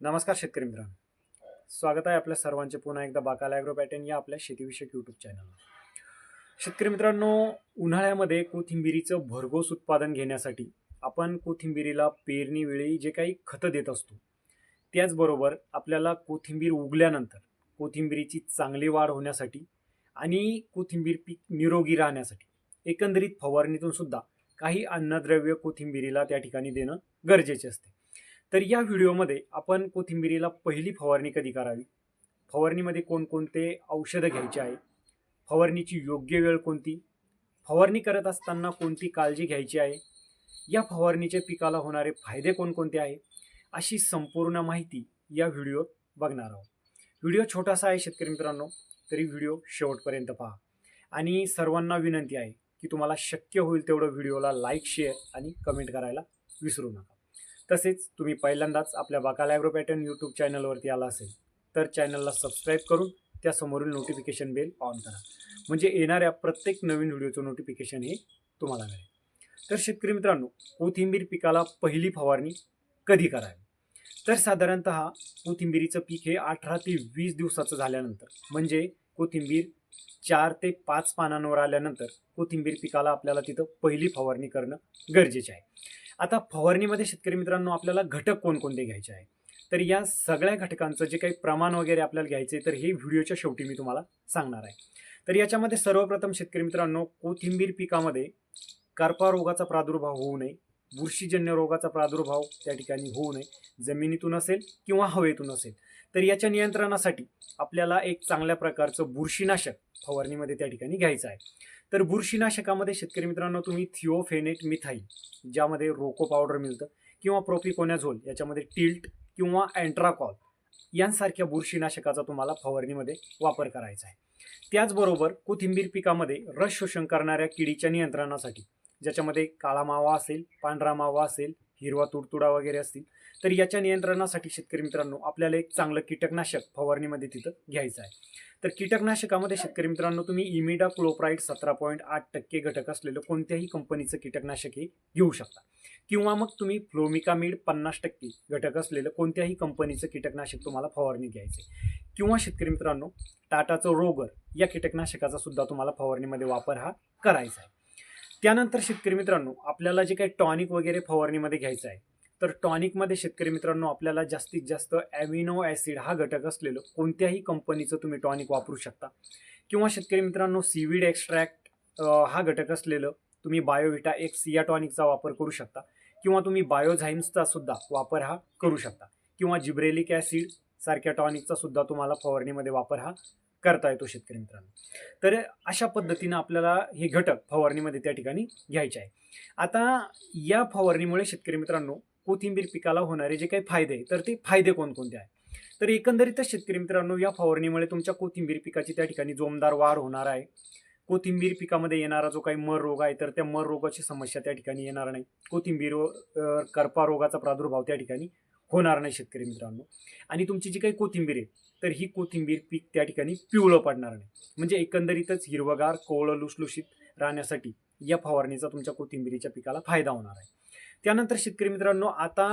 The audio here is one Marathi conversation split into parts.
नमस्कार शेतकरी मित्रांनो. स्वागत आहे आपल्या सर्वांचे पुन्हा एकदा बाकाला ॲग्रो पॅटर्न या आपल्या शेतीविषयक यूट्यूब चॅनलवर शेतकरी मित्रांनो उन्हाळ्यामध्ये कोथिंबिरीचं भरघोस उत्पादन घेण्यासाठी आपण कोथिंबिरीला पेरणीवेळी जे काही खतं देत असतो त्याचबरोबर आपल्याला कोथिंबीर उगल्यानंतर कोथिंबिरीची चांगली वाढ होण्यासाठी आणि कोथिंबीर पीक निरोगी राहण्यासाठी एकंदरीत फवारणीतून सुद्धा काही अन्नद्रव्य कोथिंबिरीला त्या ठिकाणी देणं गरजेचे असते. तर या व्हिडिओमध्ये आपण कोथिंबिरीला पहिली फवारणी कधी करावी? फवारणीमध्ये कोणकोणते औषधं घ्यायचे आहे फवारणीची योग्य वेळ कोणती? फवारणी करत असताना कोणती काळजी घ्यायची आहे? या फवारणीच्या पिकाला होणारे फायदे कोणकोणते आहे अशी संपूर्ण माहिती या व्हिडिओत बघणार आहोत. व्हिडिओ छोटासा आहे शेतकरी मित्रांनो तरी व्हिडिओ शेवटपर्यंत पहा. आणि सर्वांना विनंती आहे की तुम्हाला शक्य होईल तेवढं व्हिडिओला लाईक शेअर आणि कमेंट करायला विसरू नका. तसेच तुम्ही पहिल्यांदाच आपल्या बाकाला ॲग्रो पॅटर्न यूट्यूब चॅनलवरती आला असेल तर चॅनलला सबस्क्राईब करून त्यासमोरील नोटिफिकेशन बेल ऑन करा. म्हणजे येणाऱ्या प्रत्येक नवीन व्हिडिओचं नोटिफिकेशन हे तुम्हाला मिळेल. तर शेतकरी मित्रांनो कोथिंबीर पिकाला पहिली फवारणी कधी करावी? तर साधारणत कोथिंबीरीचं पीक हे अठरा ते वीस दिवसाचं झाल्यानंतर म्हणजे कोथिंबीर चार ते पाच पानांवर आल्यानंतर कोथिंबीर पिकाला आपल्याला तिथं पहिली फवारणी करणं गरजेचे आहे. आता फवारणीमध्ये शेतकरी मित्रांनो आपल्याला घटक कोणकोणते घ्यायचे आहे तर या सगळ्या घटकांचं जे काही प्रमाण वगैरे आपल्याला घ्यायचं आहे तर हे व्हिडिओच्या शेवटी मी तुम्हाला सांगणार आहे. तर याच्यामध्ये सर्वप्रथम शेतकरी मित्रांनो कोथिंबीर पिकामध्ये करपा रोगाचा प्रादुर्भाव होऊ नये बुरशीजन्य रोगाचा प्रादुर्भाव त्या ठिकाणी होऊ नये जमिनीतून असेल किंवा हवेतून असेल. तर याच्या नियंत्रणासाठी आपल्याला एक चांगल्या प्रकारचं बुरशीनाशक फवारणीमध्ये त्या ठिकाणी घ्यायचं आहे. तर बुरशीनाशकामध्ये शेतकरी मित्रांनो तुम्ही थिओफेनेट मिथाईल ज्यामध्ये रोको पावडर मिळतं किंवा प्रोपिकोनॅझोल याच्यामध्ये टिल्ट किंवा अँट्राकॉल यांसारख्या बुरशीनाशकाचा तुम्हाला फवारणीमध्ये वापर करायचा आहे. त्याचबरोबर कोथिंबीर पिकामध्ये रस शोषण करणाऱ्या किडीच्या नियंत्रणासाठी ज्याच्यामध्ये काळा मावा असेल पांढरा मावा असेल हिरवा तुडतुडा वगैरे असतील तर याच्या नियंत्रणासाठी शेतकरी मित्रांनो आपल्याला एक चांगलं कीटकनाशक फवारणीमध्ये तिथं घ्यायचं आहे. तर कीटकनाशकामध्ये शेतकरी मित्रांनो तुम्ही इमिडा क्लोप्राईड सतरा पॉईंट आठ टक्के घटक असलेलं कोणत्याही कंपनीचं कीटकनाशक हे घेऊ शकता. किंवा मग तुम्ही फ्लोमिकामिड पन्नास टक्के घटक असलेलं कोणत्याही कंपनीचं कीटकनाशक तुम्हाला फवारणी घ्यायचं आहे. किंवा शेतकरी मित्रांनो टाटाचं रोगर या कीटकनाशकाचा सुद्धा तुम्हाला फवारणीमध्ये वापर हा करायचा आहे. त्यानंतर शेतकरी मित्रांनो आपल्याला जे काही टॉनिक वगैरे फवारणीमध्ये घ्यायचं आहे तर टॉनिकमध्ये शेतकरी मित्रांनो आपल्याला जास्तीत जास्त ॲमिनो ॲसिड हा घटक असलेलं कोणत्याही कंपनीचं तुम्ही टॉनिक वापरू शकता. किंवा शेतकरी मित्रांनो सीविड एक्स्ट्रॅक्ट हा घटक असलेलं तुम्ही बायोविटा एक्स या टॉनिकचा वापर करू शकता. किंवा तुम्ही बायोझाईम्सचा सुद्धा वापर हा करू शकता. किंवा जिब्रेलिक ॲसिड सारख्या टॉनिकचा सुद्धा तुम्हाला फवारणीमध्ये वापर हा करता येतो शेतकरी मित्रांनो. तर अशा पद्धतीनं आपल्याला हे घटक फवारणीमध्ये त्या ठिकाणी घ्यायचे आहे. आता या फवारणीमुळे शेतकरी मित्रांनो कोथिंबीर पिकाला होणारे जे काही फायदे आहे तर ते फायदे कोणकोणते आहे तर एकंदरीतच शेतकरी मित्रांनो या फवारणीमुळे तुमच्या कोथिंबीर पिकाची त्या ठिकाणी जोमदार वाढ होणार आहे. कोथिंबीर पिकामध्ये येणारा जो काही मर रोग आहे तर त्या मर रोगाची समस्या त्या ठिकाणी येणार नाही. कोथिंबीर करपा रोगाचा प्रादुर्भाव त्या ठिकाणी होणार नाही शेतकरी मित्रांनो. आणि तुमची जी काही कोथिंबीर आहे तर ही कोथिंबीर पीक त्या ठिकाणी पिवळं पडणार नाही. म्हणजे एकंदरीतच हिरवगार कोवळं लुसलुशीत राहण्यासाठी या फवारणीचा तुमच्या कोथिंबीरीच्या पिकाला फायदा होणार आहे. त्यानंतर शेतकरी मित्रांनो आता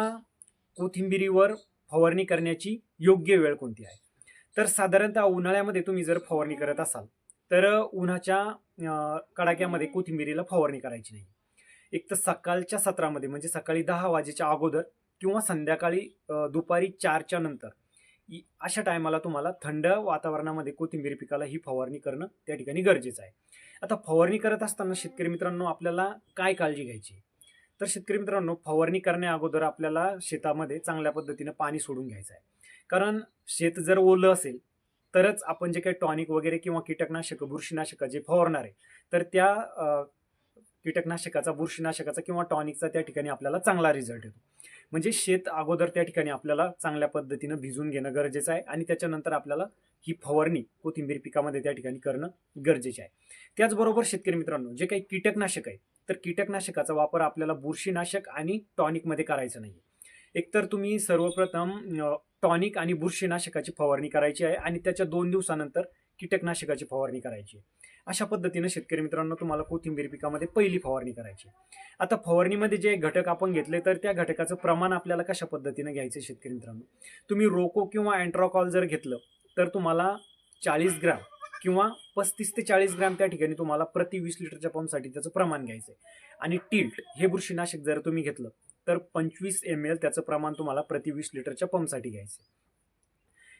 कोथिंबिरीवर फवारणी करण्याची योग्य वेळ कोणती आहे? तर साधारणतः उन्हाळ्यामध्ये तुम्ही जर फवारणी करत असाल तर उन्हाच्या कडाक्यामध्ये कोथिंबिरीला फवारणी करायची नाही. एक तर सकाळच्या सत्रामध्ये म्हणजे सकाळी दहा वाजेच्या अगोदर किंवा संध्याकाळी दुपारी चारच्या नंतर अशा टायमाला तुम्हाला थंड वातावरणामध्ये कोथिंबीर पिकाला ही फवारणी करणं त्या ठिकाणी गरजेचं आहे. आता फवारणी करत असताना शेतकरी मित्रांनो आपल्याला काय काळजी घ्यायची? तर शेतकरी मित्रांनो फवारणी करण्या अगोदर आपल्याला शेतामध्ये चांगल्या पद्धतीनं पाणी सोडून घ्यायचं आहे. कारण शेत जर ओलं असेल तरच आपण जे काही टॉनिक वगैरे किंवा कीटकनाशक बुरशीनाशक जे फवारणार आहे तर त्या कीटकनाशकाचा बुरशीनाशकाचा किंवा टॉनिकचा त्या ठिकाणी आपल्याला चांगला रिझल्ट येतो. म्हणजे शेत अगोदर त्या ठिकाणी आपल्याला चांगल्या पद्धतीनं भिजून घेणं गरजेचं आहे आणि त्याच्यानंतर आपल्याला ही फवारणी कोथिंबीर पिकामध्ये त्या ठिकाणी करणं गरजेचे आहे. त्याचबरोबर शेतकरी मित्रांनो जे काही कीटकनाशक आहे तर कीटकनाशकाचा वापर आपल्याला बुरशीनाशक आणि टॉनिकमध्ये करायचा नाही एकतर तुम्ही सर्वप्रथम टॉनिक आणि बुरशीनाशकाची फवारणी करायची आहे आणि त्याच्या दोन दिवसानंतर कीटकनाशकाची फवारणी करायची आहे. अशा पद्धतीनं शेतकरी मित्रांनो तुम्हाला कोथिंबीर पिकामध्ये पहिली फवारणी करायची आहे. आता फवारणीमध्ये जे घटक आपण घेतले तर त्या घटकाचं प्रमाण आपल्याला कशा पद्धतीनं घ्यायचं आहे शेतकरी मित्रांनो तुम्ही रोको किंवा अँट्रॉकॉल जर घेतलं तर तुम्हाला चाळीस ग्राम किंवा पस्तीस ते चाळीस ग्रॅम त्या ठिकाणी तुम्हाला प्रति वीस लिटरच्या पंपसाठी त्याचं प्रमाण घ्यायचं आहे. आणि टिल्ट हे बुरशीनाशक जर तुम्ही घेतलं तर पंचवीस एम एल त्याचं प्रमाण तुम्हाला प्रति वीस लिटरच्या पंपसाठी घ्यायचं आहे.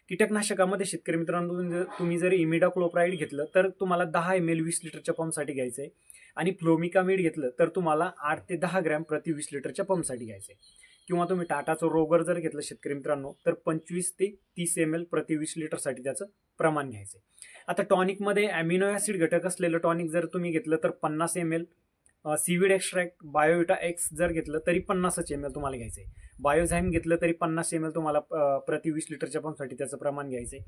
कीटकनाशकामध्ये शेतकरी मित्रांनो म्हणजे तुम्ही जर- तुम्ही जर इमिडाक्लोप्राईड घेतलं तर तुम्हाला दहा एम एल वीस लिटरच्या पंपसाठी घ्यायचं आहे. आणि फ्लोमिकामीड घेतलं तर तुम्हाला आठ ते दहा ग्रॅम प्रति वीस लिटरच्या पंपसाठी घ्यायचं आहे. किंवा तुम्ही टाटाचं रोगर जर घेतलं शेतकरी मित्रांनो तर पंचवीस ते तीस एम एल प्रति वीस लिटरसाठी त्याचं प्रमाण घ्यायचं आहे. आता टॉनिकमध्ये ॲमिनो ॲसिड घटक असलेलं टॉनिक जर तुम्ही घेतलं तर पन्नास M L seaweed extract Biovita X जर घेतलं तरी पन्नासच एम एल तुम्हाला घ्यायचं. आहे बायोझाईम घेतलं तरी पन्नास एम एल तुम्हाला प्रति वीस लिटरच्या पंपसाठी त्याचं प्रमाण घ्यायचं. आहे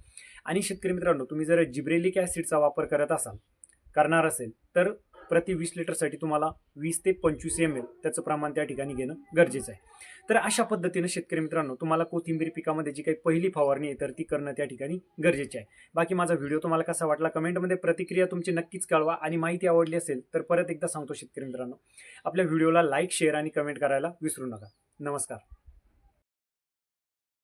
आणि शेतकरी मित्रांनो तुम्ही जर जिब्रेलिक ॲसिडचा वापर करत असाल करणार असेल तर प्रति वीस लिटरसाठी तुम्हाला वीस ते पंचवीस एम एल त्याचं प्रमाण त्या ठिकाणी घेणं गरजेचं आहे. तर अशा पद्धतीनं शेतकरी मित्रांनो तुम्हाला कोथिंबीर पिकामध्ये जी काही पहिली फवारणी आहे तर ती करणं त्या ठिकाणी गरजेची आहे. बाकी माझा व्हिडिओ तुम्हाला कसा वाटला कमेंटमध्ये प्रतिक्रिया तुमची नक्कीच कळवा आणि माहिती आवडली असेल तर परत एकदा सांगतो शेतकरी मित्रांनो. आपल्या व्हिडिओला लाईक शेअर आणि कमेंट करायला विसरू नका. नमस्कार.